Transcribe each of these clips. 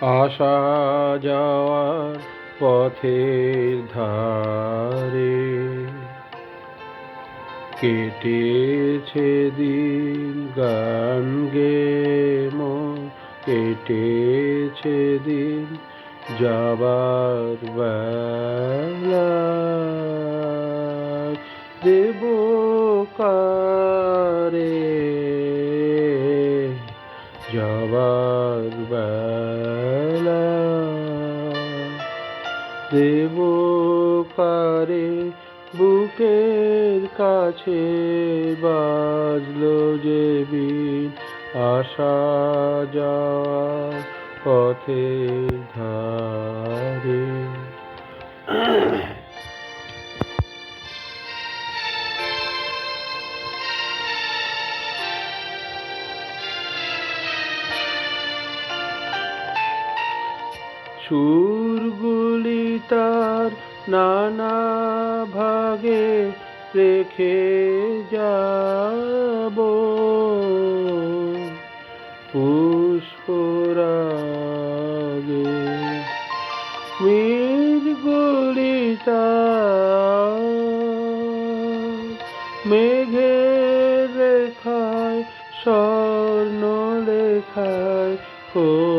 আসা যাওয়ার পথের ধারে কেটেছে দিন গান গে মন, কেটেছে দিন যাবার বেলা। দেব কারে যাবার বেলা দেব কারে বুকের কাছে বাজলো যে বিন আসা যাওয়া পথে ধারে সুরগুলি তার নানা ভাগে রেখে যাব। পুষ্পরাগে মেঘগুলি তার মেঘের রেখায় স্বর্ণ লেখায় বিলীন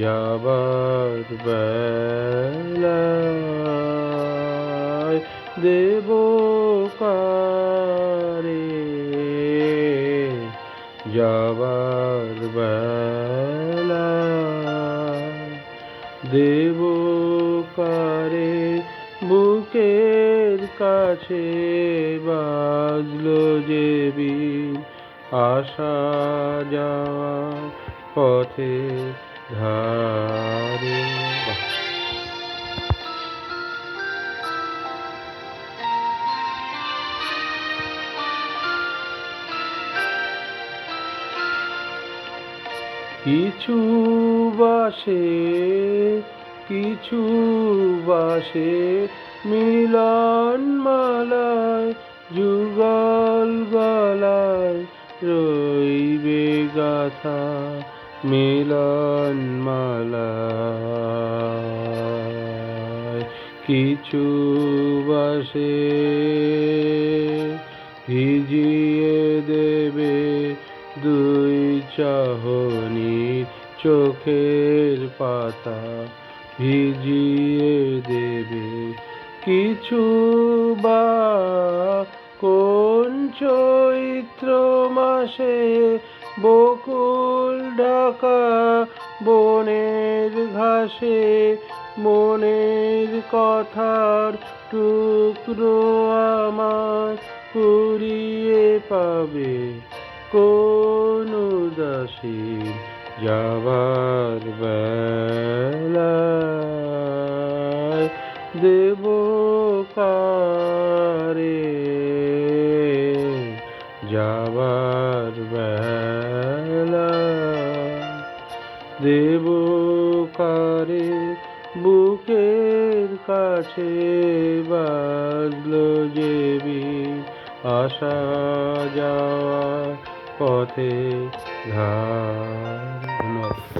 যাবার বেলায় দেব কারে। যাবার বেলায় দেব কারে। বুকের কাছে বাজলো যে বিন আসা যাওয়া পথে কিছু বাসে কিছু বাসে মিলন মালায় যুগল গলায় রইবে গাথা মিলন মালায় কিছু বাসে ভিজিয়ে দেবে দুই চাহনি চোখের পাতা, ভিজিয়ে দেবে কিছু বা কোন চৈত্র মাসে বকুল ঢাকা বনের ঘাসে, মনের কথার টুকরো আমার কুড়িয়ে পাবে। কোন উদাসী যাবার বেলায় দেব কারে? যাবার বেলায় দেব কারে বুকের কাছে বাজলো যেবি আসা যাওয়া পথে ধার।